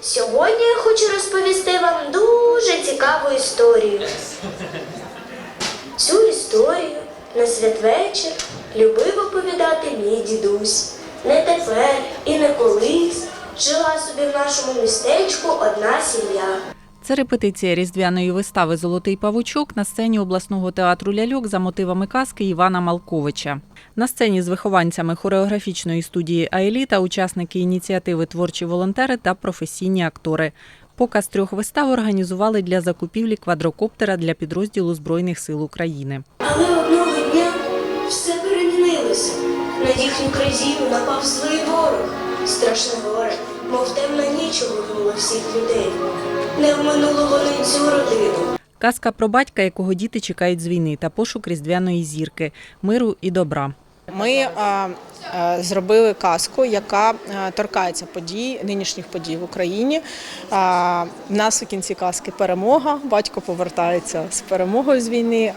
Сьогодні я хочу розповісти вам дуже цікаву історію. Цю історію на святвечір любив оповідати мій дідусь. Не тепер і не колись жила собі в нашому містечку одна сім'я. Це репетиція різдвяної вистави Золотий павучок на сцені обласного театру ляльок за мотивами казки Івана Малковича. На сцені з вихованцями хореографічної студії Аеліта учасники ініціативи Творчі волонтери та професійні актори. Показ трьох вистав організували для закупівлі квадрокоптера для підрозділу Збройних сил України. Але одного дня все перемінилося. На їхню крадію напав злий ворог. Страшне горе, мов темна ніч огорнула всіх людей. Не вминуло вони цю родину. Казка про батька, якого діти чекають з війни, та пошук різдвяної зірки, миру і добра. Ми е, е, зробили казку, яка е, торкається подій, нинішніх подій в Україні. В нас у кінці казки перемога. Батько повертається з перемогою з війни.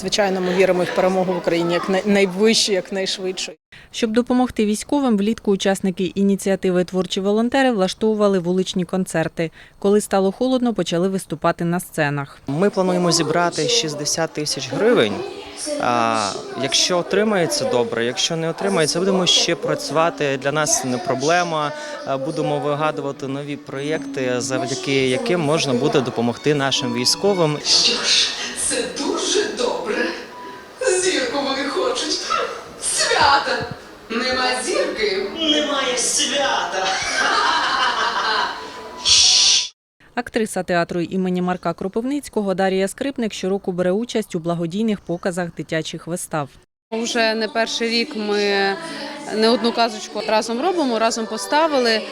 Звичайно, ми віримо в перемогу в Україні як най- найвище, як найшвидше. Щоб допомогти військовим, влітку учасники ініціативи Творчі волонтери влаштовували вуличні концерти. Коли стало холодно, почали виступати на сценах. Ми плануємо зібрати 60 тисяч гривень. А, якщо отримається добре, якщо не отримається, будемо ще працювати. Для нас не проблема. Будемо вигадувати нові проєкти, завдяки яким можна буде допомогти нашим військовим. Немає свята. Актриса театру імені Марка Кропивницького Дарія Скрипник щороку бере участь у благодійних показах дитячих вистав. Уже не перший рік ми не одну казочку разом робимо, разом поставили.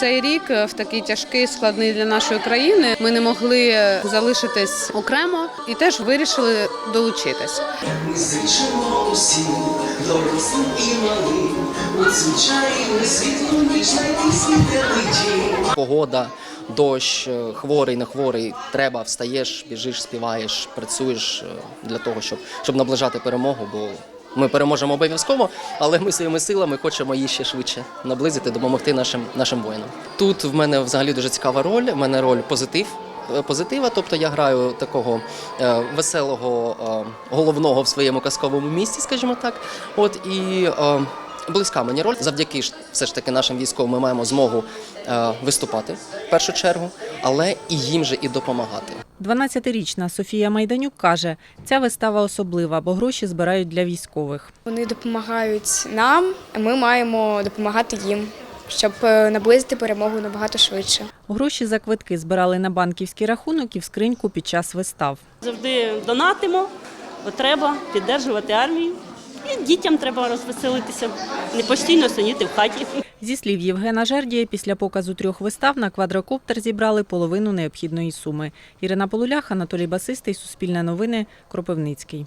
Цей рік в такий тяжкий, складний для нашої країни. Ми не могли залишитись окремо і теж вирішили долучитись. Ми зичимо усім, дорослим і малим. У цю чарівну світлу ніч знайти світе дім. погода, дощ, е, хворий, не хворий, треба, встаєш, біжиш, співаєш, працюєш е, для того, щоб, щоб наближати перемогу, бо ми переможемо обов'язково, але ми своїми силами хочемо її ще швидше наблизити, допомогти нашим, нашим воїнам. Тут в мене взагалі дуже цікава роль. В мене роль позитив. е, Позитива, тобто я граю такого е, веселого е, головного в своєму казковому місті, скажімо так. От і е, близька мені роль. Завдяки все ж таки нашим військовим ми маємо змогу е, виступати в першу чергу, але і їм же і допомагати. 12-річна Софія Майданюк каже, ця вистава особлива, бо гроші збирають для військових. Вони допомагають нам, а ми маємо допомагати їм, щоб е, наблизити перемогу набагато швидше. Гроші за квитки збирали на банківський рахунок і в скриньку під час вистав. Завжди донатимо, бо треба піддержувати армію. І дітям треба розвеселитися, не постійно сидіти в хаті. Зі слів Євгена Жердія, після показу трьох вистав на квадрокоптер зібрали половину необхідної суми. Ірина Полулях, Анатолій Басистий, Суспільне новини, Кропивницький.